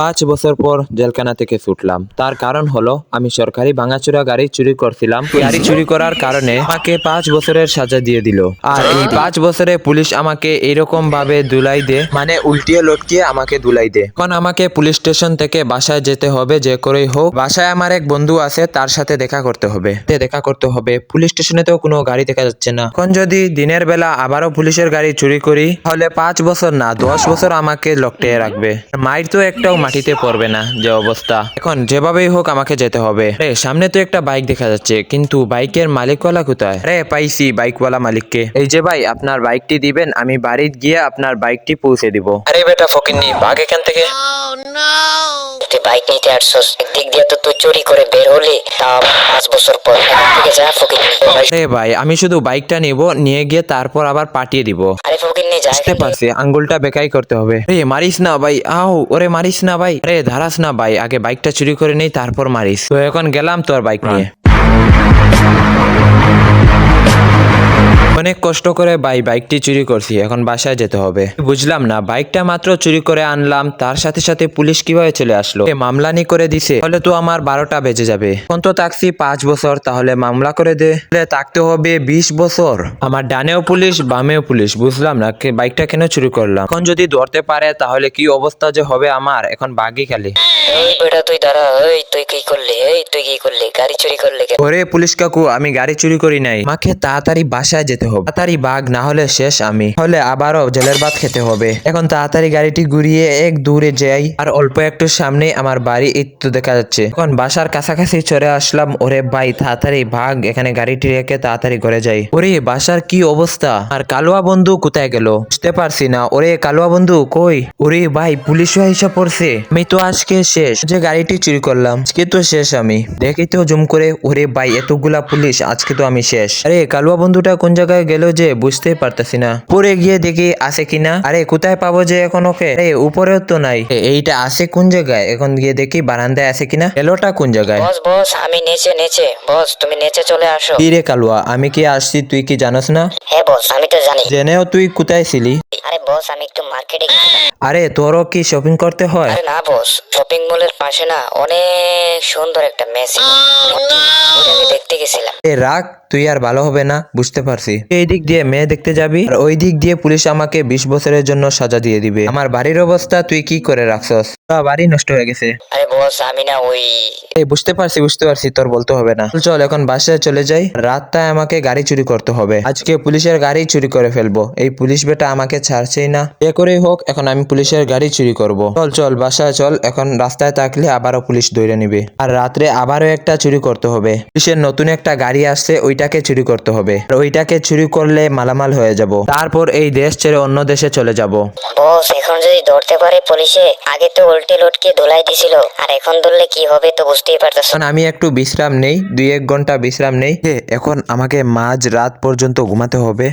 পাঁচ বছর পর জেলখানা থেকে ছুটলাম। তার কারণ হলো, আমি সরকারি ভাঙাচুরা গাড়ি চুরি করছিলাম। গাড়ি চুরি করার কারণে আমাকে পাঁচ বছরের সাজা দিয়ে দিল। আর এই পাঁচ বছরে পুলিশ আমাকে এরকম ভাবে দুলাই দে মানে উল্টিয়ে লটকিয়ে আমাকে দুলাই দে। এখন আমাকে পুলিশ স্টেশন থেকে বাসায় যেতে হবে, যে করেই হোক। বাসায় আমার এক বন্ধু আছে, তার সাথে দেখা করতে হবে। দেখা করতে হবে। পুলিশ স্টেশনে তো কোনো গাড়ি দেখা যাচ্ছে না। এখন যদি দিনের বেলা আবারও পুলিশের গাড়ি চুরি করি, তাহলে পাঁচ বছর না, দশ বছর আমাকে লকটিয়ে রাখবে। মায়ের তো একটাও মাটিতে পড়বে না যে অবস্থা। এখন যেভাবেই হোক আমাকে যেতে হবে। রে সামনে তো একটা বাইক দেখা যাচ্ছে কিন্তু বাইকের মালিকওয়ালা কোথায়? রে পাইছি বাইকওয়ালা মালিককে। এই যে ভাই আপনার বাইকটি দিবেন আমি বাড়ি গিয়ে আপনার বাইকটি পৌঁছে দিব। আরে বেটা ফকিন্নি ভাগ এখান থেকে। তুই বাইক নিতে আসছস একদিক দিয়ে তো তুই চুরি করে বের হলি তা পাঁচ বছর পর থেকে যা ফকির আরে ভাই আমি শুধু বাইকটা নিব নিয়ে গিয়ে তারপর আবার পাঠিয়ে দিব। আরে ফকির নিয়ে যা বুঝতে পারছি আঙ্গুলটা বেকাই করতে হবে। রে মারিস না ভাই আও ওরে মারিস না ভাই। আরে ধারাস না ভাই, আগে বাইকটা চুরি করে নেই, তারপর মারিস। তো এখন গেলাম তোর বাইক নিয়ে। অনেক কষ্ট করে ভাই বাইকটি চুরি করছি এখন বাসায় যেতে হবে। বুঝলাম না বাইকটা মাত্র চুরি করে আনলাম তার সাথে সাথে পুলিশ কীভাবে চলে আসলো? মামলানি করে দিছে তাহলে তো আমার বারোটা বেজে যাবে। এখন তো তাকছি পাঁচ বছর তাহলে মামলা করে দে। তাকতে হবে বিশ বছর। আমার ডানেও পুলিশ বামেও পুলিশ বুঝলাম না কে- বাইকটা কেন চুরি করলাম? এখন যদি ধরতে পারে তাহলে কি অবস্থা যে হবে আমার? এখন বাগি খালি। এই বেটা তুই দাঁড়া এই তুই কি করলি? এই তুই কি করলি? গাড়ি চুরি করলি ওরে পুলিশ কাকু আমি গাড়ি চুরি করি নাই। মাকে তাড়াতাড়ি বাসায় যেতে হবে। তাড়াতাড়ি বাঘ না হলে শেষ আমি। হলে আবারও জেলের ভাত খেতে হবে। এখন তাড়াতাড়ি গাড়িটি ঘুরিয়ে এক দূরে যাই। আর অল্প একটু সামনে আমার বাড়ি দেখা যাচ্ছে। এখন বাসার কাছাকাছি আসলাম। ওরে ভাই, তাড়াতাড়ি ভাগ এখানে গাড়িটি রেখে তাড়াতাড়ি ঘরে যাই। ওরে, বাসার কি অবস্থা? আর কালুয়া বন্ধু কোথায় গেল? বুঝতে পারছি না। ওরে, কালুয়া বন্ধু কই? ওরে ভাই, পুলিশ এসে পড়ছে। আমি তো আজকে শেষ। যে গাড়িটি চুরি করলাম, আজকে তো শেষ আমি। দেখি তো জুম করে, ওরে ভাই, এতগুলা পুলিশ, আজকে তো আমি শেষ। আরে, কালুয়া বন্ধুটা কোন জায়গায় গেল যে বুঝতেই পারতেছি না। পরে গিয়ে দেখি আছে কিনা আরে কোথায় পাবো যে এখন ওকে? আরে উপরেও তো নাই। এইটা আছে কোন জায়গায়? এখন গিয়ে দেখি বারান্দায় আছে কিনা এলোটা কোন জায়গায়? বস বস আমি নেচে নেচে। বস তুমি নেচে চলে আসো। কি রে কালুয়া আমি কি আসছি তুই কি জানাস না? হ্যাঁ বস আমি তো জানি। জেনেও তুই কোথায় ছিলি? আরে বস আমি একটু মার্কেটে আরে তোরও কি শপিং করতে হয়? আরে না বস শপিং মলের পাশে না অনেক সুন্দর একটা মেসি আমি দেখতে গেছিলাম। এ রাগ তুই আর ভালো হবে না বুঝতে পারছি। এই দিক দিয়ে মেয়ে দেখতে যাবি আর ওই দিক দিয়ে পুলিশ আমাকে বিশ বছরের জন্য সাজা দিয়ে দিবে। আমার বাড়ির অবস্থা তুই কি করে রাখছস? বাড়ি নষ্ট হয়ে গেছে। আরে বস আমি না ওই এই বুঝতে পারছি বুঝতে পারছি তোর বলতে হবে না। চল এখন বাসায় চলে যাই। রাতটায় আমাকে গাড়ি চুরি করতে হবে। আজকে পুলিশের গাড়ি চুরি করে ফেলব। এই পুলিশ বেটা আমাকে ছাড়ছেই না। এ করেই হোক এখন আমি পুলিশের গাড়ি চুরি করব। চল চল বাসায় চল। এখন রাস্তায় থাকলে আবারও পুলিশ ধরে নিবে। আর রাত্রে আবারও একটা চুরি করতে হবে। পুলিশের নতুন একটা গাড়ি আসছে ওইটাকে চুরি করতে হবে। আর ওইটাকে চুরি করলে মালামাল হয়ে যাব। তারপর এই দেশ ছেড়ে অন্য দেশে চলে যাব। বস এখন যদি ধরতে পারে পুলিশে আগে তো উল্টে লটকে ধুলাই দিছিল আর এখন ধরলে কি হবে তো বুঝতেই পারতেছ। এখন আমি একটু বিশ্রাম নেই দুই এক ঘণ্টা বিশ্রাম নেই। এখন আমাকে মাঝ রাত পর্যন্ত ঘুমাতে হবে।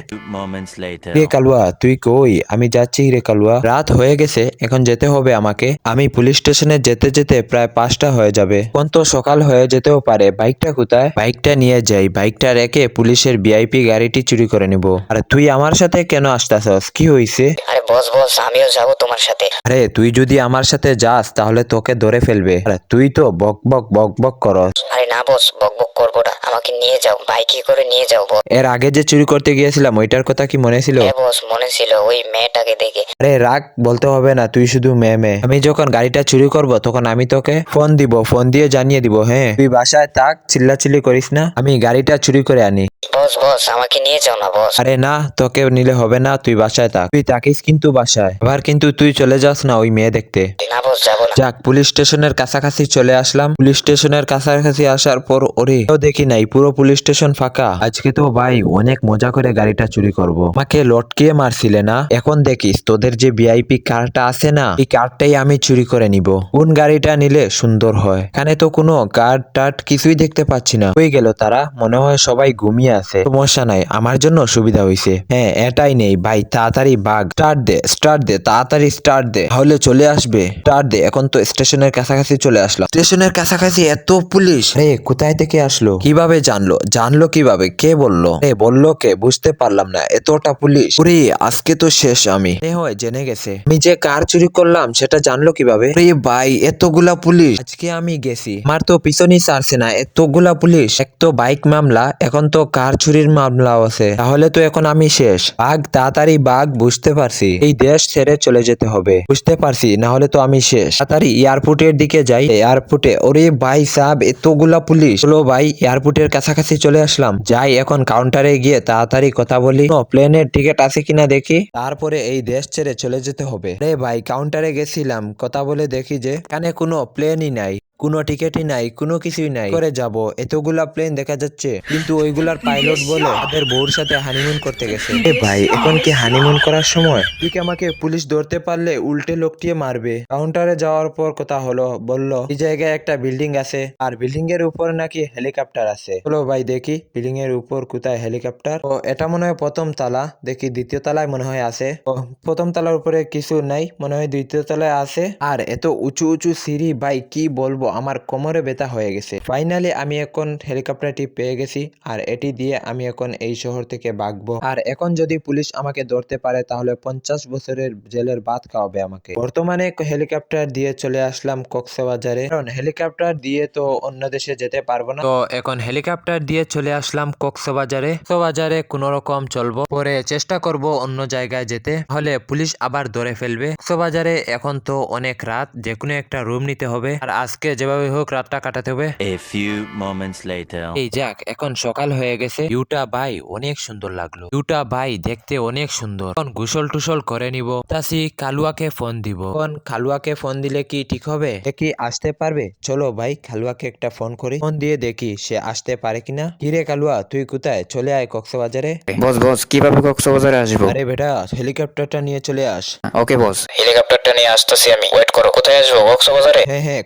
রে কালুয়া তুই কই? আমি যাচ্ছি রে কালুয়া। রাত হয়ে গেছে এখন যেতে হবে আমাকে। আমি পুলিশ স্টেশনে যেতে যেতে প্রায় পাঁচটা হয়ে যাবে। কোন তো সকাল হয়ে যেতেও পারে। বাইকটা কোথায়? বাইকটা নিয়ে যাই। বাইকটা রেখে পুলিশের ভিআইপি গাড়িটি চুরি করে নিব। আরে তুই আমার সাথে কেন আসতাছস? কি হইছে? আরে বস বস আমিও যাব তোমার সাথে। আরে তুই যদি আমার সাথে যাস তাহলে তোকে ধরে ফেলবে। আরে তুই তো বক বক বক বক করস। আরে না বস বক বক করব না আমাকে নিয়ে যাও বাইকে করে নিয়ে যাও বস? এর আগে যে চুরি করতে গিয়েছিলাম ওইটার কথা কি মনে ছিল? হ্যাঁ বস মনে ছিল ওই মেয়েটাকে দেখে। আরে রাগ বলতে হবে না তুই শুধু মেয়ে মেয়ে। আমি যখন গাড়িটা চুরি করব তখন আমি তোকে ফোন দিব ফোন দিয়ে জানিয়ে দিব হ্যাঁ? তুই বাসায় থাক চিল্লাচিল্লি করিস না আমি গাড়িটা চুরি করে আনি। বস বস আমাকে নিয়ে যাও না বস। আরে না তোকে নিলে হবে না তুই বাসায় থাক। তুই থাকিস কিন্তু বাসায়। আবার কিন্তু তুই চলে যাস না ওই মেয়ে দেখতে। না বস যাব না। যাক পুলিশ স্টেশনের কাছাকাছি চলে আসলাম। পুলিশ স্টেশনের কাছাকাছি আসার পর ওরে কেউ দেখি নাই পুরো পুলিশ স্টেশন ফাঁকা। আজকে তো ভাই অনেক মজা করে গাড়িটা চুরি করব। আমাকে লটকিয়ে মারছিলে না? এখন দেখিস তোদের যে ভিআইপি কারটা আছে না এই কারটাই আমি চুরি করে নিব। কোন গাড়িটা নিলে সুন্দর হয়? এখানে তো কোনো কার্ড টার্ট কিছুই দেখতে পাচ্ছি না। হয়ে গেল তারা? মনে হয় সবাই ঘুমিয়ে আছে। সমস্যা নাই, আমার জন্য সুবিধা হয়েছে হ্যাঁ এটাই নেই। ভাই, তাড়াতাড়ি বাঘ, স্টার্ট দে স্টার্ট দে, তাড়াতাড়ি স্টার্ট দে। তাহলে চলে আসবে। স্টার্ট দে, এখন তো স্টেশনের কাছাকাছি চলে আসলাম। স্টেশনের কাছাকাছি এত পুলিশ। রে কোথায় থেকে আসলো? কীভাবে জানলো? জানলো কীভাবে? কে বলল? এ, বলল কে? বুঝতে পারলাম না। এতটা পুলিশ। ওরে, আজকে তো শেষ আমি। এ, হয়, জেনে গেছে। আমি যে কার চুরি করলাম, সেটা জানলো কীভাবে? রে ভাই, এতগুলা পুলিশ। আজকে আমি গেছি। আমার তো পিছনই ছাড়ছে না। এতগুলা পুলিশ। এক তো বাইক মামলা, এখন তো কার চুরির মামলাও আছে। তাহলে তো এখন আমি শেষ। বাঘ, তাড়াতাড়ি বাঘ, বুঝতে পারছি। এই দেশ ছেড়ে চলে যেতে হবে। বুঝতে পারছি না হলে তো আমি শেষ। তাড়াতাড়ি এয়ারপোর্টের দিকে যাই। এয়ারপোর্টে, ওরে ভাই সাহেব, এতগুলা পুলিশ। চলো ভাই, এয়ারপোর্টের কাছাকাছি চলে আসলাম। যাই এখন কাউন্টারে গিয়ে তাড়াতাড়ি কথা বলি। প্লেনের টিকিট আছে কিনা দেখি। তারপরে এই দেশ ছেড়ে চলে যেতে হবে। রে ভাই কাউন্টারে গেছিলাম। কথা বলে দেখি যে, এখানে কোনো প্লেনই নাই। কোনো টিকিটই নাই কোনো কিছুই নাই। করে যাব এতগুলা প্লেন দেখা যাচ্ছে। কিন্তু ওইগুলার পাইলট বলে তাদের বউর সাথে হানিমুন করতে গেছে। এ ভাই এখন কি হানিমুন করার সময়? ঠিক আমাকে পুলিশ ধরতে পারলে উল্টে লোকটিয়ে মারবে? কাউন্টারে যাওয়ার পর কথা হলো বলল এই জায়গায় একটা বিল্ডিং আছে আর বিল্ডিং এর উপর নাকি হেলিকপ্টার আছে। চলো ভাই দেখি বিল্ডিং এর উপর কোথায় হেলিকপ্টার ও এটা মনে হয় প্রথম তালা দেখি দ্বিতীয় তলায় মনে হয় আছে। ও প্রথম তালার উপরে কিছু নাই মনে হয় দ্বিতীয় তলায় আছে। আর এত উঁচু উঁচু সিঁড়ি ভাই কি বলব? আমার কোমরে ব্যথা হয়ে গেছে। ফাইনালি আমি এখন হেলিকপ্টারটি পেয়ে গেছি, আর এটি দিয়ে আমি এখন এই শহর থেকে বাগবো। আর এখন যদি পুলিশ আমাকে ধরতে পারে, তাহলে পঞ্চাশ বছরের জেলের ভাত খাওয়াবে আমাকে। বর্তমানে হেলিকপ্টার দিয়ে চলে আসলাম কক্সবাজারে। কারণ হেলিকপ্টার দিয়ে তো অন্য দেশে যেতে পারব না। তো এখন হেলিকপ্টার দিয়ে চলে আসলাম কক্সবাজারে। কক্সবাজারে কোন রকম চলবো, পরে চেষ্টা করব অন্য জায়গায় যেতে। হলে পুলিশ আবার ধরে ফেলবে। কক্সবাজারে এখন তো অনেক রাত যে কোনো একটা রুম নিতে হবে। আর আজকে যেভাবে হোক রাতটা কাটাতে হবে। A few moments later. এই যাক এখন সকাল হয়ে গেছে। ভিউটা ভাই অনেক সুন্দর লাগল। ভিউটা ভাই দেখতে অনেক সুন্দর। এখন গুসল টুসল করে নিব। তাসি কালুয়াকে ফোন দিব। এখন খালুয়াকে ফোন দিলে কি ঠিক হবে? কি আসতে পারবে? চলো ভাই খালুয়াকে একটা ফোন করি। ফোন দিয়ে দেখি সে আসতে পারে কিনা। কিরে কালুয়া তুই কোথায়? চলে আয় কক্সবাজারে। বস বস কীভাবে কক্সবাজারে আসব? আরে বেটা হেলিকপ্টারটা নিয়ে চলে আস। ওকে বস। হেলিকপ্টারটা নিয়ে আসতেছি আমি। ওয়েট করো কোথায় আসব? কক্সবাজারে? হ্যাঁ হ্যাঁ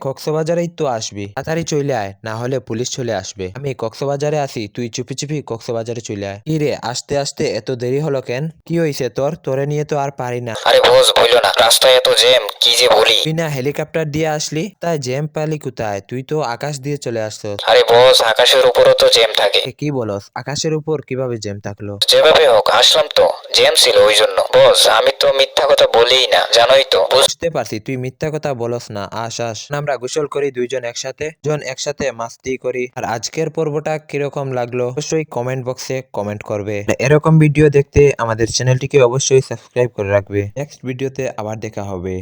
কক্সবাজারেই তো আসবি। তাড়াতাড়ি চলে আয় না হলে পুলিশ চলে আসবে। আমি কক্সবাজারে আসি তুই চুপি চুপি কক্সবাজারে চলে আয়। কি রে আসতে আসতে এত দেরি হলো কেন? কি হয়েছে তোর? তোরে নিয়ে তো আর পারি না। আরে বস বলল না। রাস্তায় এত জ্যাম কি যে বলি? তুই না হেলিকপ্টার দিয়ে আসলি তাই জ্যাম পালি কোথায়? তুই তো আকাশ দিয়ে চলে আসছ। আরে বস আকাশের উপরও তো জ্যাম থাকে। কি বলস? আকাশের উপর কীভাবে জ্যাম থাকল? যেভাবে হোক আসলাম তো। জ্যাম ছিল ওই জন্য। বস আমি তো মিথ্যা কথা বলিই না জানোই তো। বুঝতে পারছি তুই মিথ্যা কথা বলস না। আস আস। আমরা গোসল করি দুইজন একসাথে জন একসাথে মাস্তি করি। আর আজকের পর্বটা কীরকম লাগল অবশ্যই কমেন্ট বক্সে কমেন্ট করবে। এরকম ভিডিও দেখতে আমাদের চ্যানেলটিকে অবশ্যই সাবস্ক্রাইব করে রাখবে। নেক্সট ভিডিওতে আবার দেখা হবে।